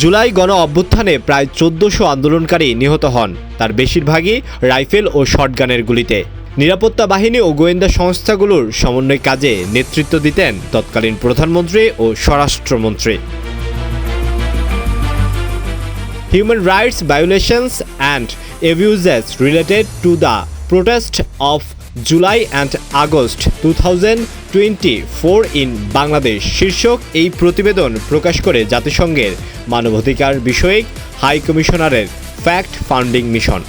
জুলাই গণ অভ্যুত্থানে প্রায় চোদ্দশো আন্দোলনকারী নিহত হন। তার বেশিরভাগই রাইফেল ও শটগানের গুলিতে। নিরাপত্তা বাহিনী ও গোয়েন্দা সংস্থাগুলোর সমন্বয় কাজে নেতৃত্ব দিতেন তৎকালীন প্রধানমন্ত্রী ও স্বরাষ্ট্রমন্ত্রী। Human rights violations and abuses related to the protest of July and August 2024 in Bangladesh শীর্ষক এই প্রতিবেদন প্রকাশ করে জাতিসংঘের মানবাধিকার বিষয়ক হাই কমিশনারের ফ্যাক্ট ফাউন্ডিং মিশন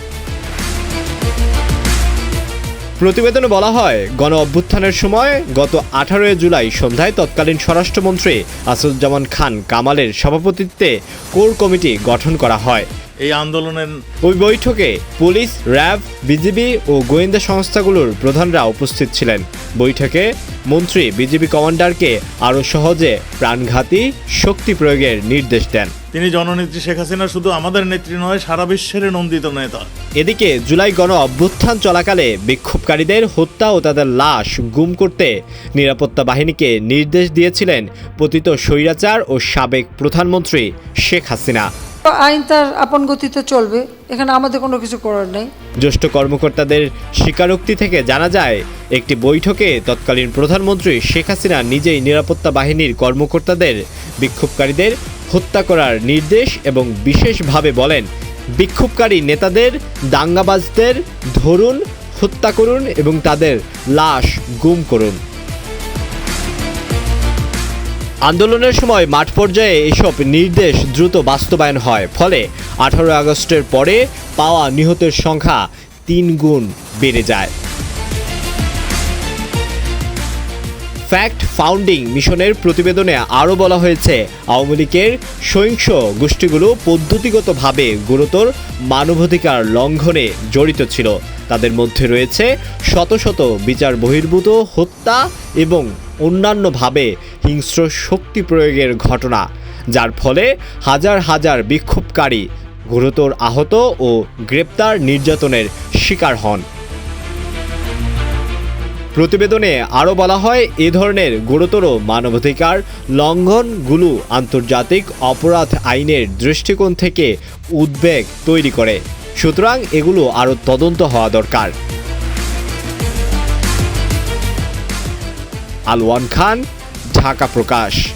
প্রতিবেদনে বলা হয়, গণ অভ্যুত্থানের সময় গত আঠারোই জুলাই সন্ধ্যায় তৎকালীন স্বরাষ্ট্রমন্ত্রী আসাদুজ্জামান খান কামালের সভাপতিত্বে কোর কমিটি গঠন করা হয়। এই আন্দোলনের ওই বৈঠকে পুলিশ র্যাব বিজিবি ও গোয়েন্দা সংস্থাগুলোর প্রধানরা উপস্থিত ছিলেন। বৈঠকে মন্ত্রী বিজিবি কমান্ডারকে আরও সহজে প্রাণঘাতী শক্তি প্রয়োগের নির্দেশ দেন। তিনি জননেত্রী শেখ হাসিনা শুধু আমাদের নেত্রী নয় সারা বিশ্বের নন্দিত নেতা। এদিকে জুলাই গণ অভ্যুত্থান চলাকালে বিক্ষোভকারীদের হত্যা ও তাদের লাশ গুম করতে নিরাপত্তা বাহিনীকে নির্দেশ দিয়েছিলেন পতিত স্বৈরাচার ও সাবেক প্রধানমন্ত্রী শেখ হাসিনা। আইন তার আপন গতিতে চলবে। এখানে আমাদের কোনো কিছু করার নেই। জ্যেষ্ঠ কর্মকর্তাদের স্বীকারোক্তি থেকে জানা যায়, একটি বৈঠকে তৎকালীন প্রধানমন্ত্রী শেখ হাসিনা নিজেই নিরাপত্তা বাহিনীর কর্মকর্তাদের, বিক্ষোভকারীদের হত্যা করার নির্দেশ এবং বিশেষভাবে বলেন, বিক্ষোভকারী নেতাদের দাঙ্গাবাজদের ধরুন, হত্যা করুন এবং তাদের লাশ গুম করুন। আন্দোলনের সময় মাঠ পর্যায়ে এসব নির্দেশ দ্রুত বাস্তবায়ন হয়। ফলে আঠারো আগস্টের পরে পাওয়া নিহতের সংখ্যা তিন গুণ বেড়ে যায়। ফ্যাক্ট ফাউন্ডিং মিশনের প্রতিবেদনে আরও বলা হয়েছে, আওয়ামী লীগের সহিংস গোষ্ঠীগুলো পদ্ধতিগতভাবে গুরুতর মানবাধিকার লঙ্ঘনে জড়িত ছিল। তাদের মধ্যে রয়েছে শত শত বিচার বহির্ভূত, হত্যা এবং অন্যান্যভাবে হিংস্র শক্তি প্রয়োগের ঘটনা, যার ফলে হাজার হাজার বিক্ষোভকারী গুরুতর আহত ও গ্রেপ্তার নির্যাতনের শিকার হন। প্রতিবেদনে আরও বলা হয়, এ ধরনের গুরুতর মানবাধিকার লঙ্ঘনগুলো আন্তর্জাতিক অপরাধ আইনের দৃষ্টিকোণ থেকে উদ্বেগ তৈরি করে। সুতরাং এগুলো আরও তদন্ত হওয়া দরকার। আলওয়ান খান ঢাকা প্রকাশ।